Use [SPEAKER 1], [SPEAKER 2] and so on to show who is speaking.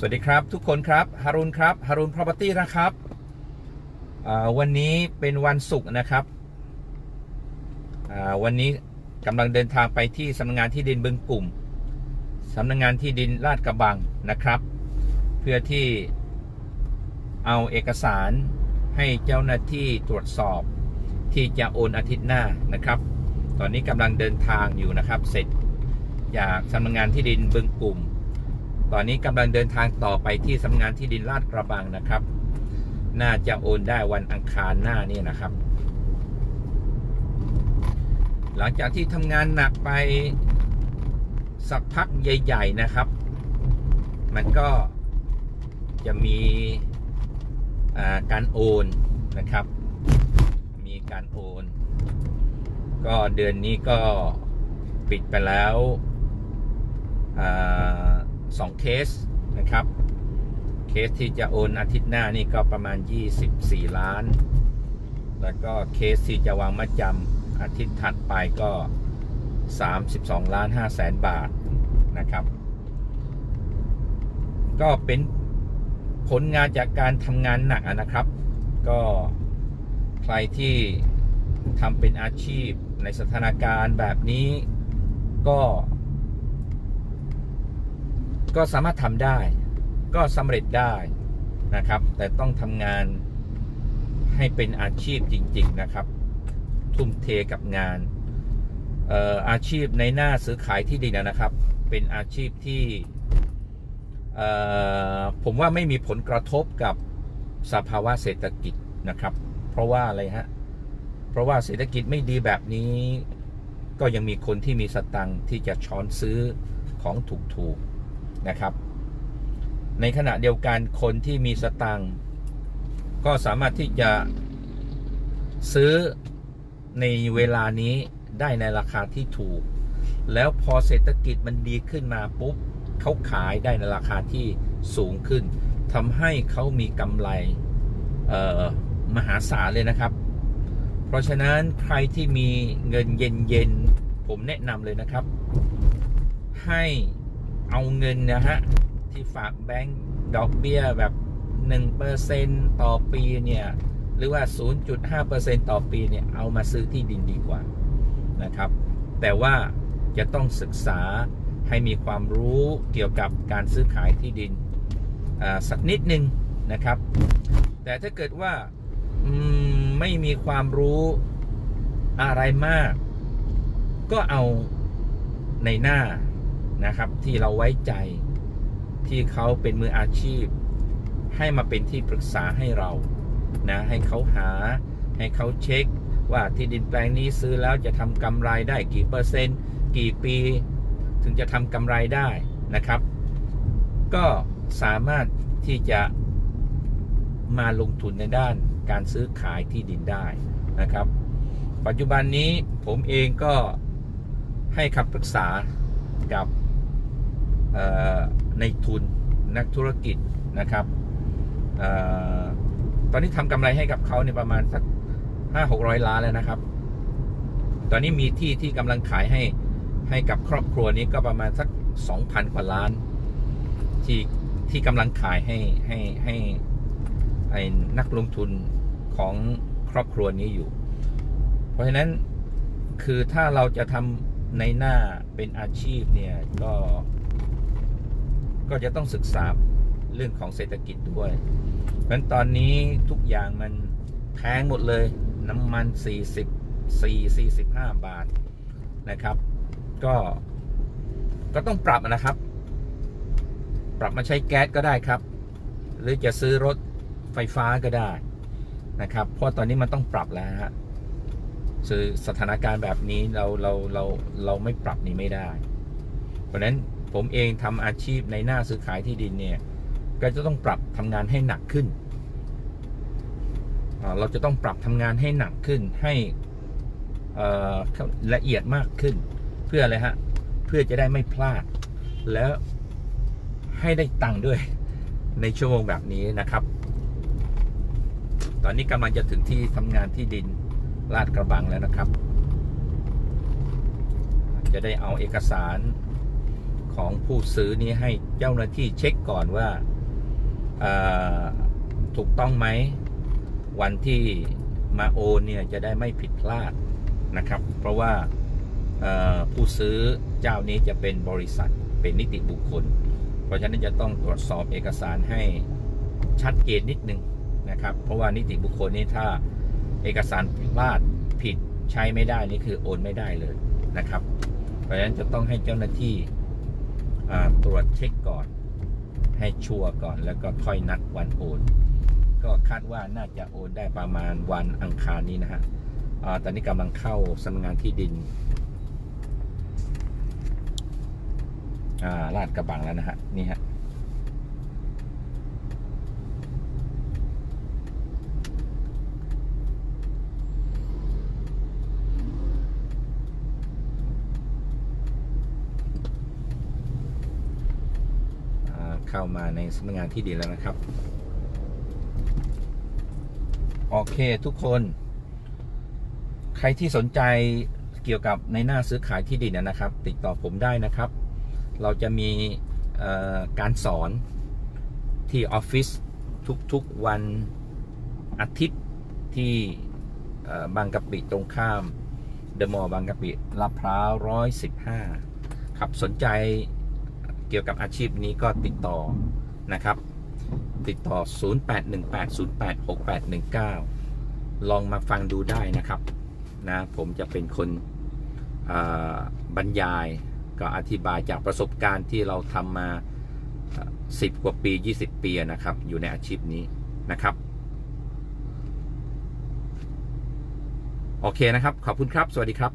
[SPEAKER 1] สวัสดีครับทุกคนครับฮารุนครับฮารุน property นะครับวันนี้เป็นวันศุกร์นะครับวันนี้กำลังเดินทางไปที่สำนักงานที่ดินบึงกลุ่มสำนักงานที่ดินลาดกระบังนะครับ เพื่อที่เอาเอกสารให้เจ้าหน้าที่ตรวจสอบที่จะโอนอาทิตย์หน้านะครับ ตอนนี้กำลังเดินทางอยู่นะครับ เสร็จจากสำนักงานที่ดินบึงกลุ่ม ตอนนี้กำลังเดินทางต่อไปที่สำนักงานที่ดินลาดกระบังนะครับ น่าจะโอนได้วันอังคารหน้านี่นะครับ หลังจากที่ทำงานหนักไปสักพักใหญ่ ๆนะครับ มันก็จะมีาการโอนนะครับ มีการโอน ก็เดือนนี้ก็ปิดไปแล้ว อ่าสองเคสนะครับ เคสที่จะโอนอาทิตย์หน้านี่ก็ประมาณ 24 ล้าน แล้วก็เคสที่จะวางมัดจำอาทิตย์ถัดไปก็ 32 ล้าน5แสนบาทนะครับ ก็เป็นผลงานจากการทำงานหนักนะครับ ก็ใครที่ทำเป็นอาชีพในสถานการณ์แบบนี้ก็ ก็สามารถทำได้ ก็สำเร็จได้นะครับ แต่ต้องทำงานให้เป็นอาชีพจริง ๆนะครับ ทุ่มเทกับงานอออาชีพในหน้าซื้อขายที่ดินนะครับ เป็นอาชีพที่ผมว่าไม่มีผลกระทบกับสภาวะเศรษฐกิจนะครับ เพราะว่าอะไรฮะ เพราะว่าเศรษฐกิจไม่ดีแบบนี้ก็ยังมีคนที่มีสตังค์ที่จะช้อนซื้อของถูกๆ นะครับ ในขณะเดียวกันคนที่มีสตังค์ก็สามารถที่จะซื้อในเวลานี้ได้ในราคาที่ถูก แล้วพอเศรษฐกิจมันดีขึ้นมาปุ๊บเขาขายได้ในราคาที่สูงขึ้นทำให้เขามีกำไรมหาศาลเลยนะครับ เพราะฉะนั้นใครที่มีเงินเย็นๆผมแนะนำเลยนะครับ ให้ เอาเงินนะฮะ ที่ฝากแบงก์ดอกเบี้ยแบบ1%ต่อปีเนี่ย หรือว่า 0.5%ต่อปีเนี่ย เอามาซื้อที่ดินดีกว่านะครับ แต่ว่าจะต้องศึกษาให้มีความรู้เกี่ยวกับการซื้อขายที่ดินสักนิดหนึ่งนะครับ แต่ถ้าเกิดว่าไม่มีความรู้อะไรมาก ก็เอาในหน้า นะครับ ที่เราไว้ใจที่เขาเป็นมืออาชีพ ให้มาเป็นที่ปรึกษาให้เรานะให้เขาหาให้เขาเช็ค ว่าที่ดินแปลงนี้ซื้อแล้วจะทำกำไรได้กี่เปอร์เซ็นต์ กี่ปี ถึงจะทำกำไรได้นะครับ ก็สามารถที่จะมาลงทุนในด้านการซื้อขายที่ดินได้นะครับ ปัจจุบันนี้ผมเองก็ให้คำปรึกษากับ ในทุนนักธุรกิจนะครับออตอนนี้ทำกำไรให้กับเขาเนี่ยประมาณสักห้าหกร้อยล้านแล้วนะครับ ตอนนี้มีที่ที่กำลังขายให้ให้กับครอบครัวนี้ก็ประมาณสักสองพันกว่าล้าน ที่ที่กำลังขายให้ให้ให้ไอ้นักลงทุนของครอบครัวนี้อยู่ เพราะฉะนั้นคือถ้าเราจะทำในหน้าเป็นอาชีพเนี่ยก็ ก็จะต้องศึกษาเรื่องของเศรษฐกิจด้วย เพราะฉะนั้นตอนนี้ทุกอย่างมันแพงหมดเลย น้ำมัน 40 4 45 บาทนะครับ ก็ก็ต้องปรับนะครับ ปรับมาใช้แก๊สก็ได้ครับ หรือจะซื้อรถไฟฟ้าก็ได้นะครับ เพราะตอนนี้มันต้องปรับแล้วฮะคือสถานการณ์แบบนี้เราเราเราเราไม่ปรับนี่ไม่ได้ เพราะนั้น ผมเองทำอาชีพในหน้าซื้อขายที่ดินเนี่ย ก็จะต้องปรับทำงานให้หนักขึ้น เราจะต้องปรับทำงานให้หนักขึ้นให้ละเอียดมากขึ้น เพื่ออะไรฮะ เพื่อจะได้ไม่พลาด แล้วให้ได้ตังค์ด้วยในชั่วโมงแบบนี้นะครับ ตอนนี้กำลังจะถึงที่ทำงานที่ดินลาดกระบังแล้วนะครับ จะได้เอาเอกสาร ของผู้ซื้อนี้ให้เจ้าหน้าที่เช็คก่อนว่าถูกต้องไหม วันที่มาโอนเนี่ยจะได้ไม่ผิดพลาดนะครับ เพราะว่าผู้ซื้อเจ้านี้จะเป็นบริษัทเป็นนิติบุคคล เพราะฉะนั้นจะต้องตรวจสอบเอกสารให้ชัดเจนนิดนึงนะครับ เพราะว่านิติบุคคลนี่ถ้าเอกสารพลาดผิดใช้ไม่ได้นี่คือโอนไม่ได้เลยนะครับ เพราะฉะนั้นจะต้องให้เจ้าหน้าที่ ตรวจเช็คก่อน ให้ชัวร์ก่อนแล้วก็ค่อยนัดวันโอน ก็คาดว่าน่าจะโอนได้ประมาณวันอังคารนี้นะฮะตอนนี้กำลังเข้าสำนักงานที่ดินลาดกระบังแล้วนะฮะนี่ฮะ อ่า เข้ามาในสำนักงานที่ดินแล้วนะครับ โอเคทุกคน ใครที่สนใจเกี่ยวกับในหน้าซื้อขายที่ดินนะครับ ติดต่อผมได้นะครับ เราจะมีการสอนที่ออฟฟิศทุกๆวันอาทิตย์ที่บางกะปิตรงข้ามเดอะมอลล์บางกะปิลาดพร้าวร้อยสิบห้าครับสนใจ เกี่ยวกับอาชีพนี้ก็ติดต่อนะครับ ติดต่อ 0818086819 ลองมาฟังดูได้นะครับนะผมจะเป็นคนบรรยายก็อธิบายจากประสบการณ์ที่เราทำมาอ่า10 กว่าปี 20 ปีนะครับ อยู่ในอาชีพนี้นะครับ โอเคนะครับ ขอบคุณครับ สวัสดีครับ